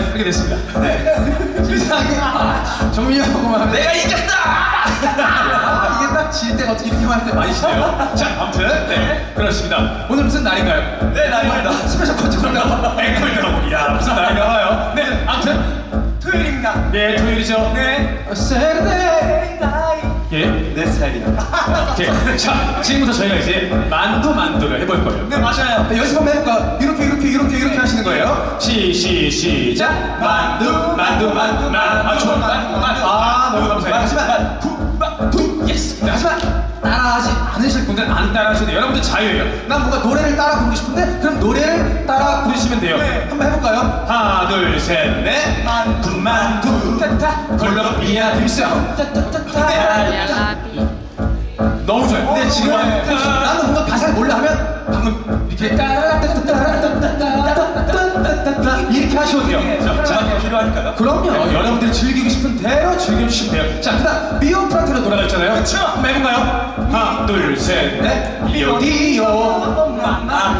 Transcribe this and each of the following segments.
하게 됐습니다. 네. 세상에 아, 정민이하고만 내가 이겼다! 아, 이게 딱 질 때가 어떻게 이렇게 말할 때 많이 아니시네요. 자, 아무튼 네, 그렇습니다. 오늘 무슨 날인가요? 네, 날입니다. 스페셜 컨트롤이라고 앵콜 들어보기. 야, 무슨 날인가 봐요. 네, 아무튼 토요일입니다 네, 토요일이죠. 네 Saturday night 예. 내 스타일이야 오케이. 자, 지금부터 저희가 이제 만두 만두를 해볼 거예요. 네 맞아요 네, 연습 한번 해볼까? 이렇게 이렇게 이렇게 하시는 거예요 시, 시, 시작. 만두, 만두, 만두, 만두. 아, 좋아. 만두, 만두. 아, 너무 감사해요. 하지만 만두, 예스. 네, 하지만 따라하지 않으실 분들 안 따라하셔도. 여러분들 자유예요. 난 뭔가 노래를 따라 부르고 싶은데 그럼 노래를 따라 부르시면 돼요. 네, 한번 해볼까요? 하나, 둘, 셋, 넷. 만두, 만두. 따따 콜롬비아 dimsum. 야라비 너무 좋아요. 근데 지금 네. 나는 뭔가 가사를 몰라 하면 방금 이렇게 따라따따따따따따따따따따따 이렇게 하셔도 돼요. 자, 자, 필요하니까요. 그럼요. 네. 여러분들이 즐기고 싶은 대로 즐겨주시면 돼요. 자, 그다음 미오 프라테로 노래가 있잖아요. 그쵸? 해볼까요? 하나, 둘, 셋, 넷. 미오 디오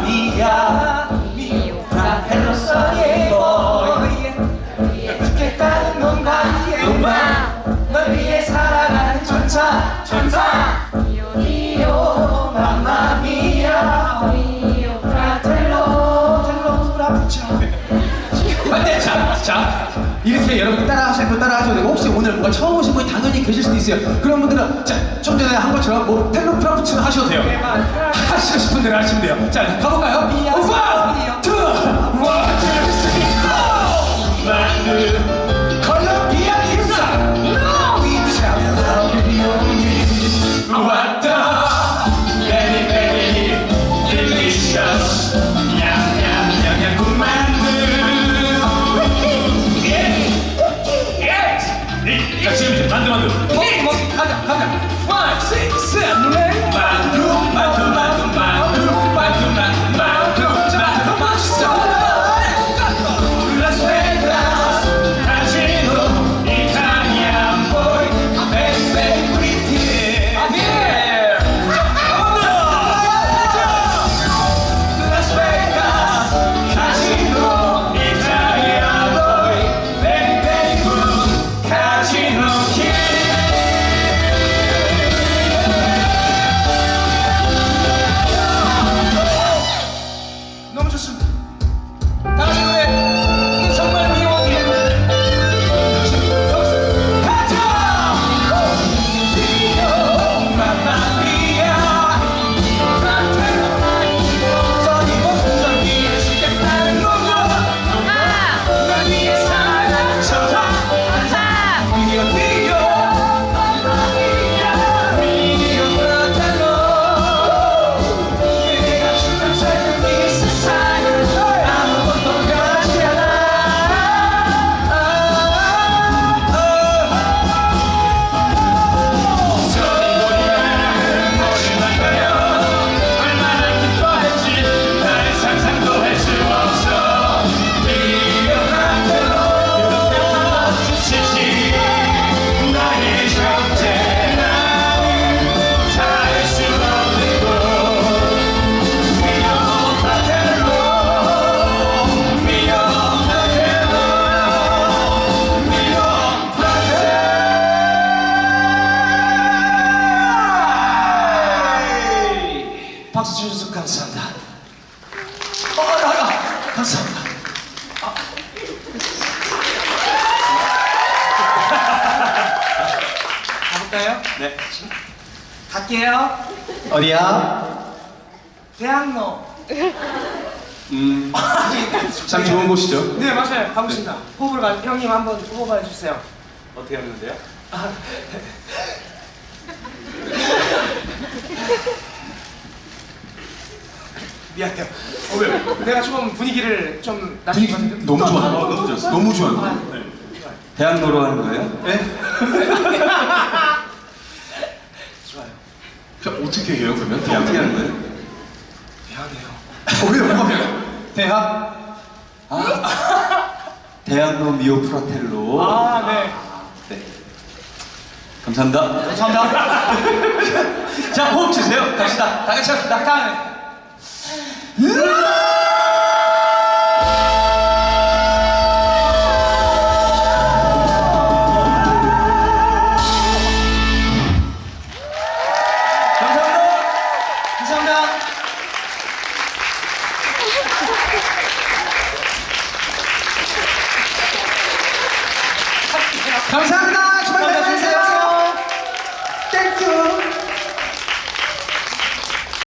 미오 죽겠다는 널 위해 살아가는 전차 전차 이렇게 여러분 따라하실 분 따라하셔도 되고 혹시 오늘 뭔가 처음 오신 분이 당연히 계실 수도 있어요 그런 분들은 자 좀 전에 한 것처럼 뭐 텔로 프라푸치노 하셔도 돼요 하시고 싶은 대로 하시면 돼요. 자, 가볼까요? 원, 투, 박수 주셔서 감사합니다. 어, 아, 아, 감사합니다. 가볼까요? 네. 갈게요. 어디야? 대학로. 음, 참 좋은 곳이죠. 네 맞아요. 가보겠습니다. 호흡을 가, 형님 한번 호흡해 주세요. 어떻게 하는데요? 미안해요. 어, 왜요? 내가 조금 분위기를 좀 낮춘 것 같은데. 너무 좋아. 너무 좋았어. 너무 좋아. 네. 대학로로 하는 거예요? 네. 좋아요. 어떻게 해요, 그러면? 어떻게 하는 거예요? 미안해요. 어, 왜요? 뭐가 돼요? 대학? 대학로 미오 프라텔로. 아 네. 네. 감사합니다. 감사합니다. 자, 호흡 주세요. 갑시다. 다 같이 합시다. 감사합니다. 감사합니다.